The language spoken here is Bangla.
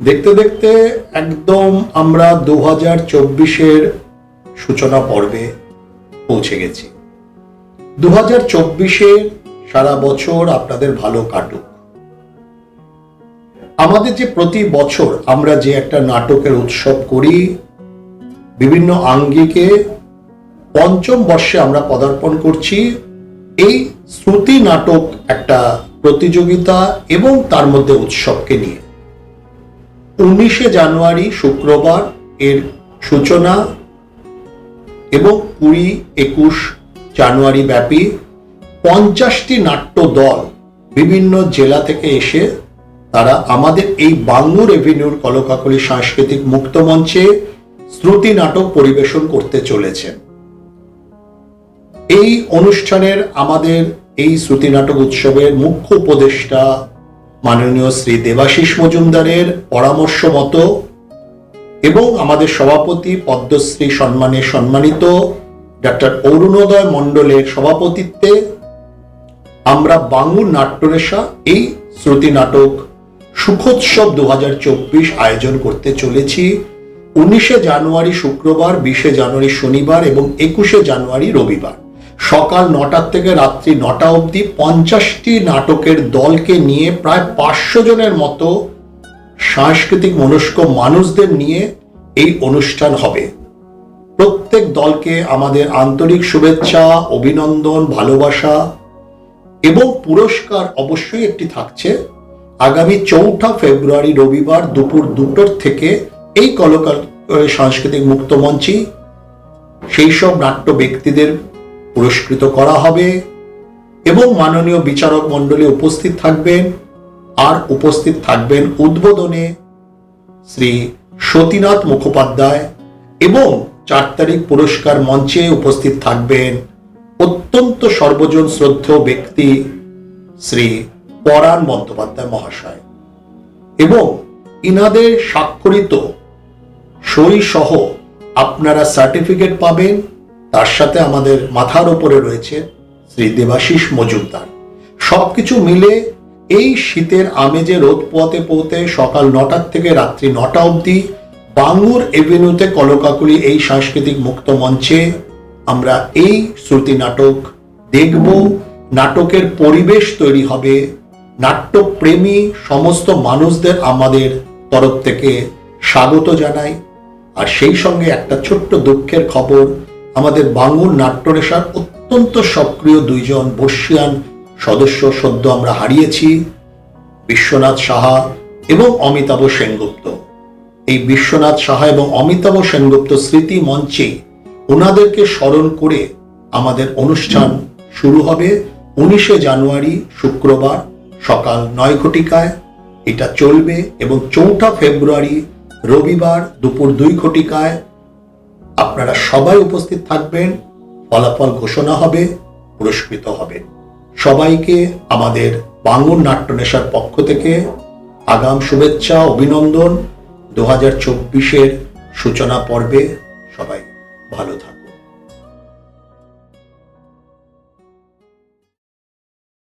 দেখতে দেখতে একদম আমরা দু হাজার চব্বিশের সূচনা পর্বে পৌঁছে গেছি। দু হাজার চব্বিশে সারা বছর আপনাদের ভালো কাটুক। আমাদের যে প্রতি বছর আমরা যে একটা নাটকের উৎসব করি, বিভিন্ন আঙ্গিকে পঞ্চম বর্ষে আমরা পদার্পণ করছি। এই শ্রুতি নাটক একটা প্রতিযোগিতা এবং তার মধ্যে উৎসবকে নিয়ে। উনিশে জানুয়ারি শুক্রবার এর সূচনা এবং কুড়ি একুশ জানুয়ারি ব্যাপী পঞ্চাশটি নাট্য দল বিভিন্ন জেলা থেকে এসে তারা আমাদের এই বাঙ্গুর এভিনিউর কলকাকলি সাংস্কৃতিক মুক্ত মঞ্চে শ্রুতি নাটক পরিবেশন করতে চলেছেন। এই অনুষ্ঠানের আমাদের এই শ্রুতি নাটক উৎসবের মুখ্য উপদেষ্টা মাননীয় শ্রী দেবাশিস মজুমদারের পরামর্শ মতো এবং আমাদের সভাপতি পদ্মশ্রী সম্মানে সম্মানিত ডক্টর অরুণোদয় মণ্ডলের সভাপতিত্বে আমরা বাঙুর নাট্যরেশা এই শ্রুতি নাটক সুখোৎসব দু হাজার চব্বিশ আয়োজন করতে চলেছি। উনিশে জানুয়ারি শুক্রবার, বিশে জানুয়ারি শনিবার এবং একুশে জানুয়ারি রবিবার। সকাল নটার থেকে রাত্রি নটা অবধি পঞ্চাশটি নাটকের দলকে নিয়ে প্রায় পাঁচশো জনের মতো সাংস্কৃতিক মনস্ক মানুষদের নিয়ে এই অনুষ্ঠান হবে। প্রত্যেক দলকে আমাদের আন্তরিক শুভেচ্ছা, অভিনন্দন, ভালোবাসা এবং পুরস্কার অবশ্যই একটি থাকছে। আগামী চৌঠা ফেব্রুয়ারি রবিবার দুপুর দুটোর থেকে এই কলকাল সাংস্কৃতিক মুক্ত মঞ্চে সেই সব নাট্য ব্যক্তিদের পুরস্কৃত করা হবে এবং মাননীয় বিচারক মণ্ডলী উপস্থিত থাকবেন আর উপস্থিত থাকবেন উদ্বোধনে শ্রী সতীনাথ মুখোপাধ্যায় এবং চার তারিখ পুরস্কার মঞ্চে উপস্থিত থাকবেন অত্যন্ত সর্বজন শ্রদ্ধেয় ব্যক্তি শ্রী পরাণ বন্দ্যোপাধ্যায় মহাশয় এবং ইনাদের স্বাক্ষরিত সই সহ আপনারা সার্টিফিকেট পাবেন। তার সাথে আমাদের মাথার উপরে রয়েছে শ্রী দেবাশিস মজুমদার। সবকিছু মিলে এই শীতের আমেজে রোদ পোয়াতে পোতে সকাল নটার থেকে রাত্রি নটা অবধি বাঙ্গুর এভিনিউতে কলকাকুলি এই সাংস্কৃতিক মুক্ত মঞ্চে আমরা এই শ্রুতি নাটক দেখব। নাটকের পরিবেশ তৈরি হবে। নাট্যপ্রেমী সমস্ত মানুষদের আমাদের তরফ থেকে স্বাগত জানাই। আর সেই সঙ্গে একটা ছোট্ট দুঃখের খবর আমাদের বাঙ্গুর নাট্যরেশার অত্যন্ত সক্রিয় দুইজন বর্ষিয়ান সদস্য সদ্য আমরা হারিয়েছি, বিশ্বনাথ সাহা এবং অমিতাভ সেনগুপ্ত। এই বিশ্বনাথ সাহা এবং অমিতাভ সেনগুপ্ত স্মৃতি মঞ্চে ওনাদেরকে স্মরণ করে আমাদের অনুষ্ঠান শুরু হবে উনিশে জানুয়ারি, শুক্রবার, সকাল নয় ঘটিকায়। এটা চলবে এবং চৌঠা ফেব্রুয়ারি রবিবার দুপুর দুই ঘটিকায় আপনারা সবাই উপস্থিত থাকবেন, ফলাফল ঘোষণা হবে, পুরস্কৃত হবে। সবাইকে আমাদের বাঙুর নাট্যনেশার পক্ষ থেকে আগাম শুভেচ্ছা, অভিনন্দন। দু হাজার চব্বিশের সূচনা পর্বে সবাই ভালো থাকুন।